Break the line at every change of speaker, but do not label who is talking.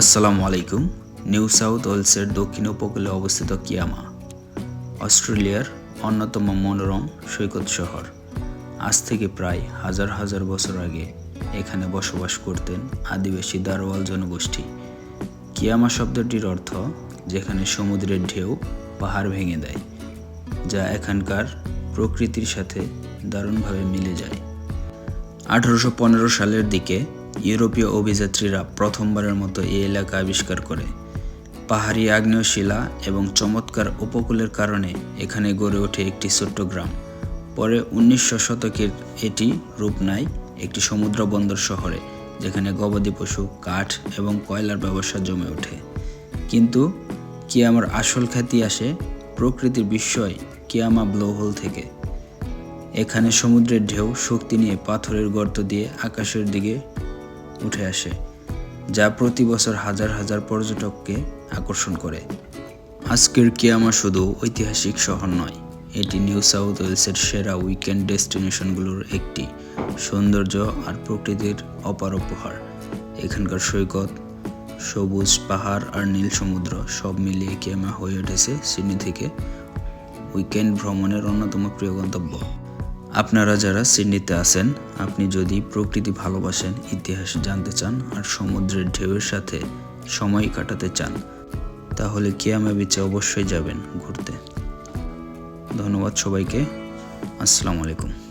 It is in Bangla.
আসসালামু আলাইকুম। নিউ সাউথ ওয়েলসের দক্ষিণ উপকূলে অবস্থিত কিয়ামা, অস্ট্রেলিয়ার অন্যতম মনোরম সৈকত শহর। আজ থেকে প্রায় হাজার হাজার বছর আগে এখানে বসবাস করতেন আদিবাসী দারোয়াল জনগোষ্ঠী। কিয়ামা শব্দটির অর্থ, যেখানে সমুদ্রের ঢেউ পাহাড় ভেঙে দেয়, যা এখানকার প্রকৃতির সাথে দারুণভাবে মিলে যায়। আঠারোশো পনেরো সালের দিকে ইউরোপীয় অভিযাত্রীরা প্রথমবারের মতো এই এলাকা আবিষ্কার করে। পাহাড়ি আগ্নেয় শিলা এবং চমৎকার উপকূলের কারণে এখানে গড়ে ওঠে একটি ছোট্ট গ্রাম। পরে উনিশশো শতকের এটি রূপ নেয় একটি সমুদ্র বন্দর শহরে, যেখানে গবাদি পশু, কাঠ এবং কয়লার ব্যবসা জমে ওঠে। কিন্তু কিয়ামার আসল খ্যাতি আসে প্রকৃতির বিস্ময় কিয়ামা ব্লোহোল থেকে। এখানে সমুদ্রের ঢেউ শক্তি নিয়ে পাথরের গর্ত দিয়ে আকাশের দিকে উঠে আসে, যা প্রতি বছর হাজার হাজার পর্যটককে আকর্ষণ করে। আজকের কিয়ামা শুধু ঐতিহাসিক শহর নয়, এটি নিউ সাউথ ওয়েলসের সেরা উইকেন্ড ডেস্টিনেশনগুলোর একটি সৌন্দর্য আর প্রকৃতির অপার উপহার। এখানকার সৈকত, সবুজ পাহাড় আর নীল সমুদ্র সব মিলিয়ে কিয়ামা হয়ে উঠেছে সিডনি থেকে। উইকেন্ড ভ্রমণের অন্যতম প্রিয় গন্তব্য। আপনারা যারা সিডনিতে আছেন, আপনি যদি প্রকৃতি ভালোবাসেন, ইতিহাস জানতে চান আর সমুদ্রের ঢেউয়ের সাথে সময় কাটাতে চান, তাহলে কিয়ামা বিচে অবশ্যই যাবেন ঘুরতে। ধন্যবাদ সবাইকে। আসসালামু আলাইকুম।